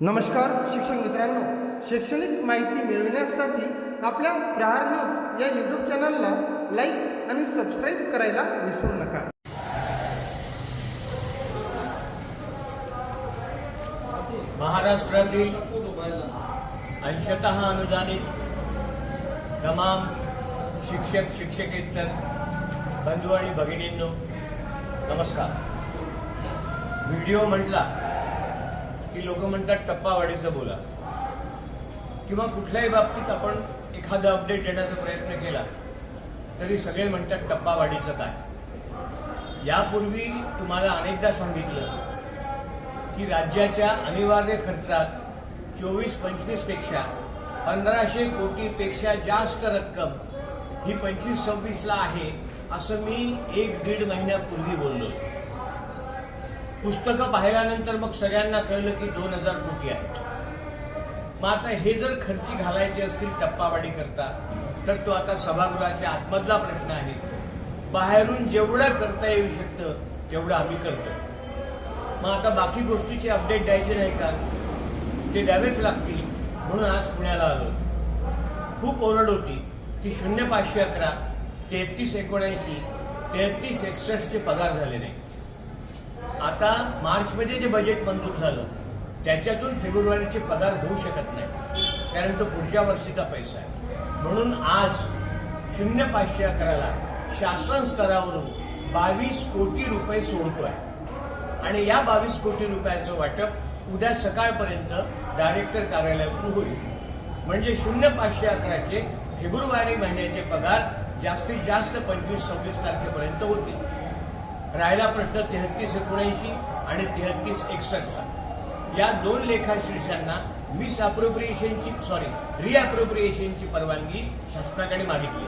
नमस्कार शिक्षक मित्रांनो. शैक्षणिक माहिती मिळविण्यासाठी आपल्या प्रहार न्यूज या यूट्यूब चॅनलला लाईक आणि सबस्क्राईब करायला विसरू नका. महाराष्ट्रातील अंशतः अनुदानित तमाम शिक्षक शिक्षकेतर बंधू आणि भगिनींनो नमस्कार. व्हिडिओ म्हटला की लोक म्हणतात टप्पावाढीचं बोला. किंवा कुठल्याही बाबतीत आपण एखादा अपडेट देण्याचा प्रयत्न केला तरी सगळे म्हणतात टप्पावाडीचं काय. यापूर्वी तुम्हाला अनेकदा सांगितलं की राज्याच्या अनिवार्य खर्चात चोवीस पंचवीसपेक्षा पंधराशे कोटीपेक्षा जास्त रक्कम ही पंचवीस सव्वीसला आहे असं मी एक दीड महिन्यापूर्वी बोललो पुस्तकं पाहिल्यानंतर मग सगळ्यांना कळलं की दोन हजार कोटी आहेत. मग आता हे जर खर्ची घालायचे असतील टप्पावाडी करता तर तो आता सभागृहाच्या आतमधला प्रश्न आहे. बाहेरून जेवढं करता येऊ शकतं तेवढं आम्ही करतो. मग आता बाकी गोष्टीचे अपडेट द्यायचे नाही का? ते द्यावेच लागतील. म्हणून आज पुण्याला आलो. खूप ओरड होती की शून्य पाचशे अकरा तेहतीस एकोणऐंशी तेहतीस एकसष्टचे पगार झाले नाही. आता मार्चमध्ये जे बजेट मंजूर झालं त्याच्यातून फेब्रुवारीचे पगार होऊ शकत नाही. कारण तो पुढच्या वर्षीचा पैसा आहे. म्हणून आज शून्य पाचशे अकराला शासन स्तरावरून बावीस कोटी रुपये सोडतो आहे आणि या बावीस कोटी रुपयाचं वाटप उद्या सकाळपर्यंत डायरेक्टर कार्यालयातून होईल. म्हणजे शून्य पाचशे अकराचे फेब्रुवारी महिन्याचे पगार जास्तीत जास्त पंचवीस सव्वीस तारखेपर्यंत होतील. राहिला प्रश्न तेहतीस एकोणऐंशी आणि तेहतीस एकसष्टचा या दोन लेखाशीर्षांना मिस अप्रोप्रिएशनची सॉरी रिअप्रोप्रिएशनची परवानगी शासनाकडे मागितली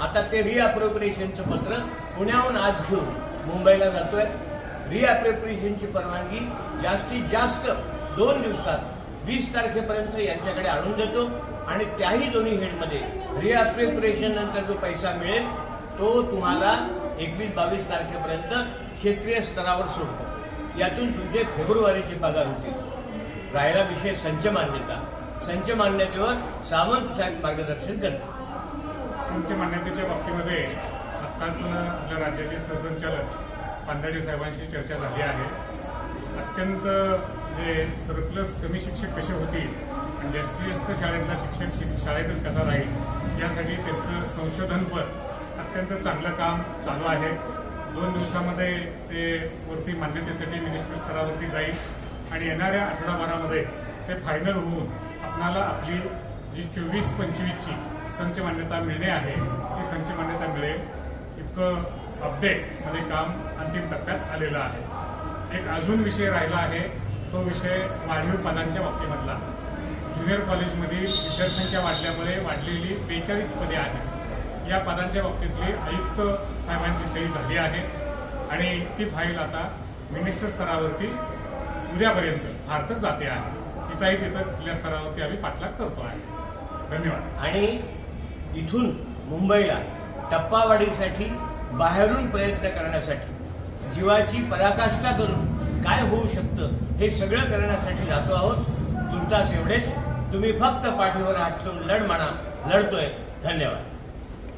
आता ते रिअप्रोप्रिएशनचं पत्र पुण्याहून आज घेऊन मुंबईला जातोय. रिअप्रोप्रिएशनची परवानगी जास्तीत जास्त दोन दिवसात वीस तारखेपर्यंत यांच्याकडे आणून देतो आणि त्याही दोन्ही हेडमध्ये रिअप्रोप्रिएशन नंतर जो पैसा मिळेल तो तुम्हाला एकवीस बावीस तारखेपर्यंत क्षेत्रीय स्तरावर सोडतो. यातून तुमचे फेब्रुवारीचे पगार होतील राहिला विषय संच मान्यता. संच मान्यतेवर सावंत साहेब मार्गदर्शन करतात. संच मान्यतेच्या बाबतीमध्ये आत्ताच आपल्या राज्याचे सहसंचालक पांदडे साहेबांशी चर्चा झाली आहे. अत्यंत म्हणजे जे सरप्लस कमी शिक्षक कसे होतील आणि जास्तीत जास्त शाळेतला शिक्षक शिक शाळेतच कसा राहील यासाठी त्यांचं संशोधनपर अत्यंत चांगलं काम चालू आहे. दोन दिवसामध्ये ते वरती मान्यतेसाठी मिनिस्टर स्तरावरती जाईल. आणि येणाऱ्या आठवडाभरामध्ये ते फायनल होऊन आपणाला आपली जी चोवीस पंचवीसची संच मान्यता मिळणे आहे ती संच मान्यता मिळेल. इतकं अपडेटमध्ये काम अंतिम टप्प्यात आलेलं आहे. एक अजून विषय राहिला आहे तो विषय वाढीव पदांच्या बाबतीमधला. ज्युनियर कॉलेजमधील विद्यार्थ्यांच्या वाढल्यामुळे वाढलेली बेचाळीस पदे आहेत. या पदांच्या बाबतीतली आयुक्त साहेबांची सही झाली आहे. आणि ती फाईल आता मिनिस्टर स्तरावरती उद्यापर्यंत भारतात जाते आहे. तिचाही तिथं तिथल्या स्तरावरती आम्ही पाठलाग करतो आहे. धन्यवाद. आणि इथून मुंबईला टप्पावाढीसाठी बाहेरून प्रयत्न करण्यासाठी जीवाची पराकाष्ठा करून काय होऊ शकतं हे सगळं करण्यासाठी जातो आहोत. तुर्तास एवढेच. तुम्ही फक्त पाठीवर हात ठेवून लढ म्हणा लढतोय. धन्यवाद.